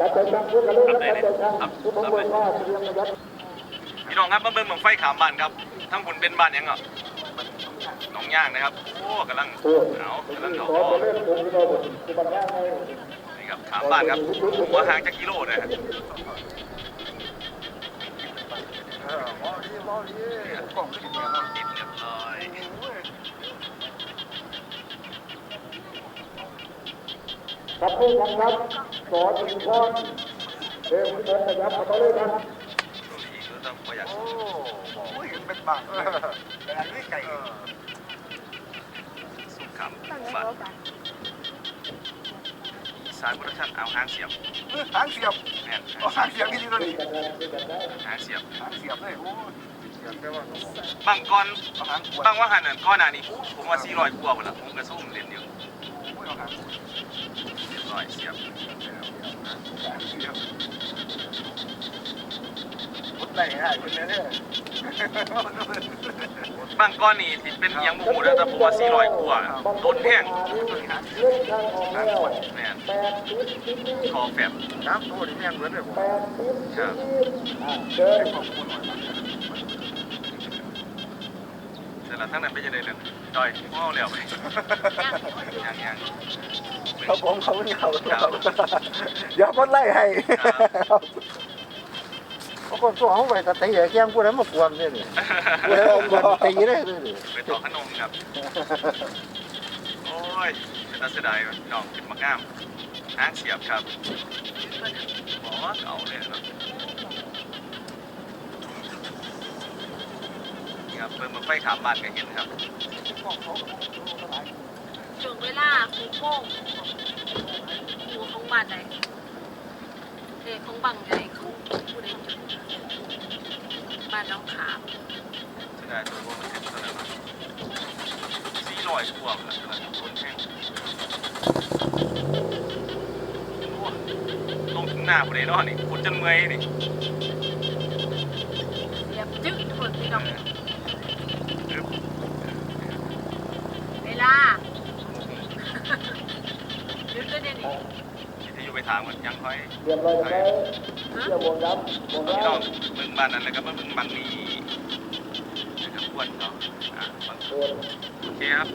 ตัดใจช่างพูดกันเลยครับตัดใจช่างผู้ผมบอกว่าเตรียมนะครับพี่น้องครับมาเบิ่งบังไฟขามบ้านครับทั้งบุญเป็นบ้านหยังอะหนองย่างนะครับโอ้กำลังตัวเอากำลังขเอาอพ่อจะเล่นผมที่เราที่บ้านย่างไงนี่ครับขามบ้านครับผมว่าห่างจากกิโลนะฮะเออมอดีมอดีกล้องขึ้นเนี่ยนะติดเรียบร้อย ครับผู้กำกับสอนถึงพรเดิมที่ผมนะครับมาต่อเลยครับดูดีดูต้องประหยัดโอ้โหเป็นบังเออแต่อันนี้ไก่สุขขามบ้านอีสานโปรดักชั่นเอาหางเสียบหางเสียบแม่นเอาหางเสียบที่นี่ตัวนี้หางเสียบหางเสียบเลยโอ้เสียบแต่ว่าบางก่อนเอาหางกวนบางว่าหันนั่นก้อนหน้านี่ผมว่า400กว่าหมดละผมก็ซุ่มเล่นอยู่เหางเรียบร้อยเสียบเสียบพุทธไหนห้คุณเนี่ยบางก้อนนี่ที่เป็นอิหยังบ่ฮู้นะแต่ผมว่า400กว่าต้นแพงนทางออกแล้วแม่นแปดสิบสิบนี่คอแฟบน้ำตัวนี้แม่งเหมือนเลยผมแปดสิบสิบนี่อะเดินขอบคุณหน่อย แต่ละทั้งนั้นไปจะได้นั่นจอยพ่อเอาแล้วไปยังยังครับผมเขาเงาเดี๋ยวคนไล่ให้เขาะคนตัวเขาไปกตีแก้มกูแล้วมากวนเลยนี่กูแล้วกวนตีได้เลยนี่ไปต่อขนมครับ โอ้ยเป็นตาเสียดายน้องขึ้นมาง่ามอ้างเสียบครับบอกว่าเก่าเลยเนาะนี่ ครับเพิ่มมาไฟขามบ้านก็เห็นครับช่วงเวลาหกโมงหัวของบ้านใดเด็กของบังใหญ่ของผู้ใดจุดบ้านน้องขามเสียดายตัวพวกมันขึ้นมาเท่าไหร่วะสี่ร้อยกว่าแล้วเท่าไหร่ต้นแห้งโอ้ลงถึงหน้าพอดีเนาะนี่คุณจนเมื่อยนี่เรียบจึ๊กทุ กพี่น้องเลาดึกก็เดี๋ยนี้ที่อยู่ไปถามกันยังค่อยเรียบร้อยแล้วเที่ยววงดำวงพี่น้องดำเมืองบ้านนั้นแล้วก็เมืองบานมีนะครับควรเนาะอะโอเคครับ